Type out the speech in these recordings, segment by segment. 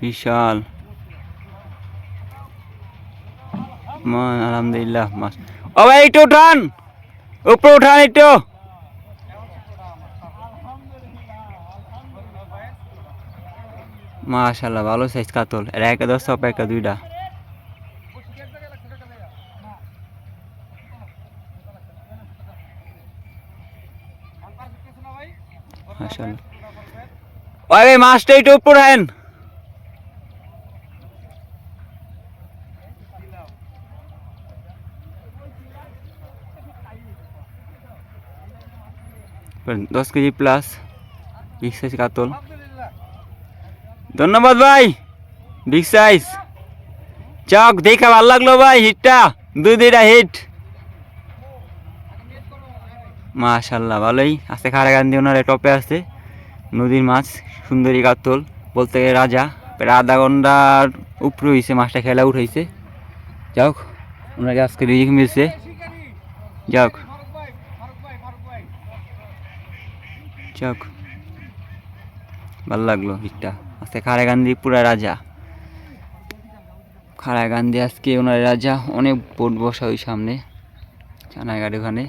বিশাল। মান আলহামদুলিল্লাহ মাস ও ভাই, একটু উঠান। উপরে উঠান একটু। মাশাল্লাহ ভালো সাইজ কাতল। এর একটা দশ, সব একটা দুইটা। মাশাল্লাহ ওই মাছটা একটু উপরে হেন দশ কেজি প্লাস বিগ সাইজ কাতল। ধন্যবাদ ভাই বিগ সাইজ চক, দেখা ভালো লাগল ভাই হিটটা দুই, দুইটা হিট মাশাল্লাহ, ভালোই। আছে খারাগান্দি ওনার টপে আছে। নদীর মাছ, সুন্দরী কাতল। বলতে গেলে রাজা। প্রায় আধা ঘণ্টার উপরে হয়েছে মাছটা খেলা উঠাইছে। যাক, ওনাকে আজকে রিজিক মিলছে। যাক। যাক ভালো লাগল হিটটা আজকে খারাগান্দি পুরা রাজা। খারাগান্দি আজকে ওনার রাজা। অনেক বোট বসা ওই সামনে চানাঘাট ওখানে।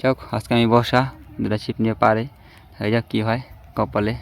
চক, আজকে আমি বসা। দুটা ছিপ নিয়ে পারে। যাক কী হয় কপালে।